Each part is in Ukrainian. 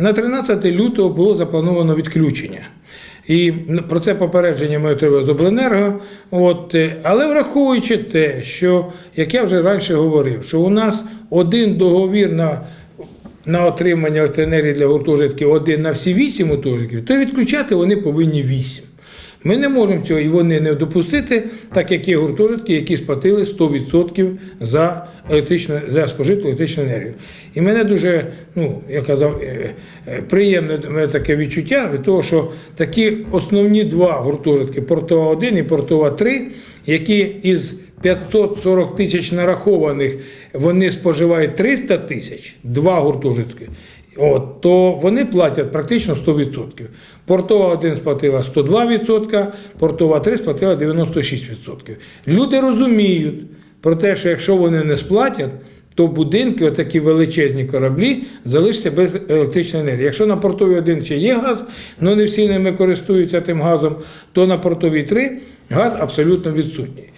На 13 лютого було заплановано відключення. І про це попередження ми отримали з обленерго. От, е, але враховуючи те, що, як я вже раніше говорив, що у нас один договір на, на отримання електроенергії для гуртожитків один на всі вісім гуртожитків, то відключати вони повинні вісім. Ми не можемо цього і вони не допустити, так як є гуртожитки, які сплатили 100% за електричну за спожиту електричну енергію. І мене дуже, ну я казав, е, е, приємне мене таке відчуття від того, що такі основні два гуртожитки Портова 1 і Портова 3, які із 540 тисяч нарахованих вони споживають 300 тисяч, два гуртожитки. От, то вони платять практично 100%. Портова 1 сплатила 102%, портова 3 сплатила 96%. Люди розуміють про те, що якщо вони не сплатять, то будинки, отакі величезні кораблі, залишаться без електричної енергії. Якщо на портовій 1 ще є газ, але не всі ними користуються тим газом, то на портовій 3 газ абсолютно відсутній.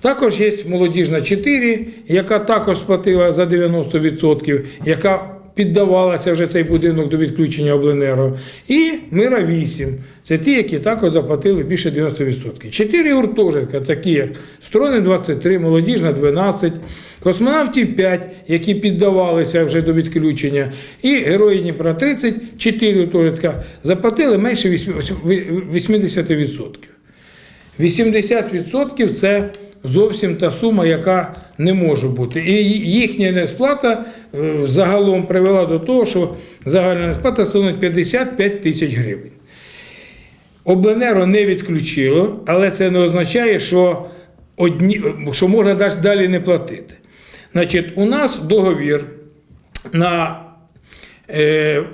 Також є молодіжна 4, яка також сплатила за 90%, яка піддавалася вже цей будинок до відключення обленерго. І Мира 8. Це ті, які також заплатили більше 90%. Чотири гуртожитка, такі як Строни 23, Молодіжна 12, Космонавтів 5, які піддавалися вже до відключення, і Герої Дніпра 30, 4 гуртожитка заплатили менше 80%. 80% це зовсім та сума, яка не може бути. І їхня несплата е, загалом привела до того, що загальна несплата становить 55 тисяч гривень. Обленерго не відключило, але це не означає, що, одні, що можна далі не платити. Значить, у нас договір на е,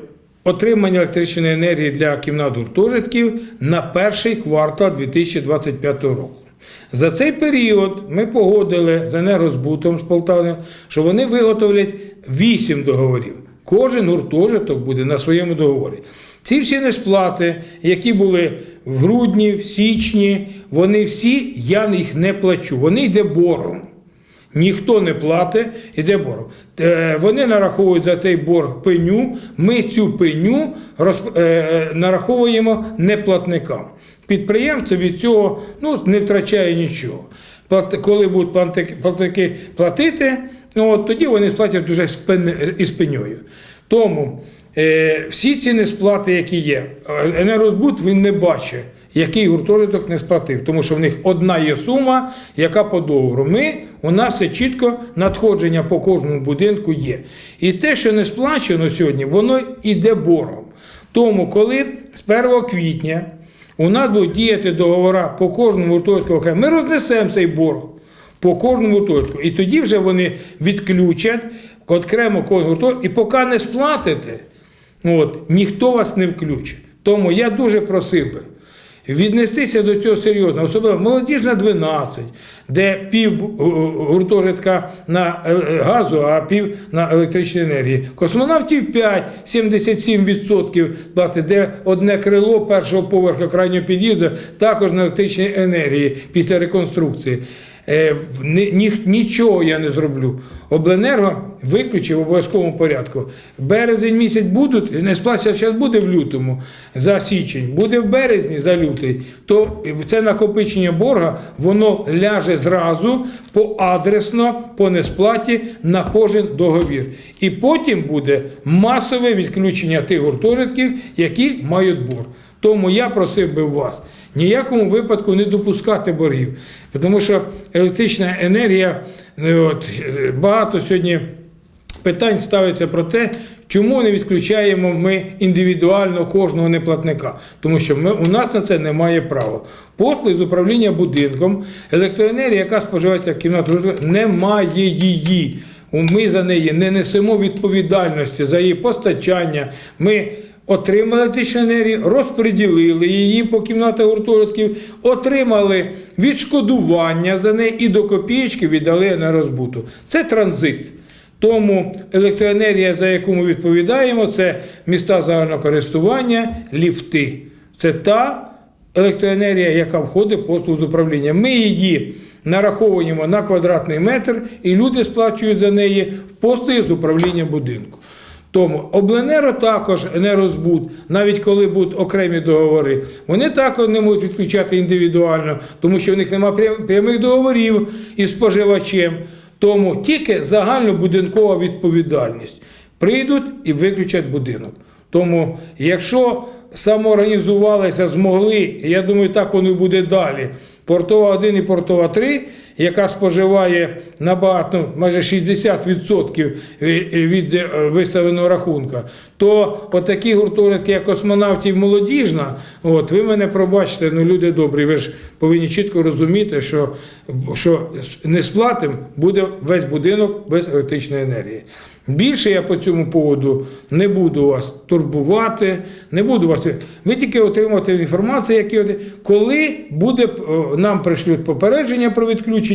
отримання електричної енергії для кімнат гуртожитків на перший квартал 2025 року. За цей період ми погодили з енергозбутом з Полтави, що вони виготовлять 8 договорів. Кожен гуртожиток буде на своєму договорі. Ці всі несплати, які були в грудні, в січні, вони всі, я їх не плачу. Вони йде боргом. Ніхто не платить, іде борг. Е, Вони нараховують за цей борг пеню. Ми цю пеню е, нараховуємо неплатникам. Підприємство від цього ну, не втрачає нічого. Коли будуть платники, платити, ну, от, тоді вони сплатять дуже із пеньою. Тому е, всі ці несплати, які є, е, енергозбут він не бачить який гуртожиток не сплатив, тому що в них одна є сума, яка по договору. Ми, у нас все чітко надходження по кожному будинку є. І те, що не сплачено сьогодні, воно йде боргом. Тому, коли з 1 квітня у нас будуть діяти договори по кожному гуртожитку, окремо, ми рознесемо цей борг по кожному гуртожитку. І тоді вже вони відключать окремо кожен гуртожиток, і поки не сплатите, от, ніхто вас не включить. Тому я дуже просив би віднестися до цього серйозно, особливо молодіжна 12, де пів е, гуртожитка на е, газу, а пів на електричній енергії. Космонавтів 5, 77% плати, де одне крило першого поверху крайнього під'їзду також на електричній енергії після реконструкції. Е, ні- ні- нічого я не зроблю. Обленерго виключив в обов'язковому порядку. Березень місяць будуть, не сплачення зараз буде в лютому за січень, буде в березні за лютий, то це накопичення борга, воно ляже зразу поадресно, по несплаті на кожен договір. І потім буде масове відключення тих гуртожитків, які мають борг. Тому я просив би вас ніякому випадку не допускати боргів, тому що електрична енергія, е, от, е, багато сьогодні питань ставиться про те, чому не відключаємо ми індивідуально кожного неплатника, тому що ми, у нас на це немає права. Послуги з управління будинком, електроенергія, яка споживається в кімнату, немає її. Ми за неї не несемо відповідальності за її постачання. Ми отримали електричну енергію, розподілили її по кімнатах гуртожитків, отримали відшкодування за неї і до копієчки віддали енергозбуту. Це транзит. Тому електроенергія, за яку ми відповідаємо, це міста загального користування, ліфти. Це та електроенергія, яка входить в послугу з управління. Ми її нараховуємо на квадратний метр, і люди сплачують за неї в послуги з управління будинку. Тому обленеро також енергозбут, навіть коли будуть окремі договори, вони також не можуть відключати індивідуально, тому що в них немає прямих договорів із споживачем. Тому тільки загальнобудинкова відповідальність. Прийдуть і виключать будинок. Тому, якщо самоорганізувалися, змогли, я думаю, так воно і буде далі. Портова 1 і портова 3, яка споживає набагато майже 60% від- від е, виставленого рахунка, то отакі гуртожитки, як космонавтів молодіжна, от ви мене пробачте, ну люди добрі, ви ж повинні чітко розуміти, що, що не сплатим буде весь будинок без електричної енергії. Більше я по цьому поводу не буду вас турбувати, не буду вас. Ви тільки отримати інформацію, які коли буде е, нам пришлють попередження про відключення,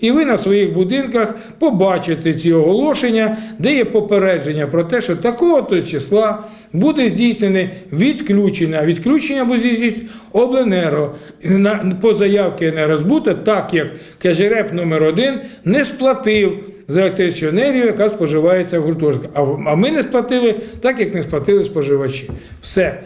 і ви на своїх будинках побачите ці оголошення, де є попередження про те, що такого то числа буде здійснене відключення. Відключення буде здійснювати обленерго по заявці енергозбута, так як Кажереп номер 1 не сплатив за електричну енергію, яка споживається в в- А ми не сплатили так, як не сплатили споживачі. Все.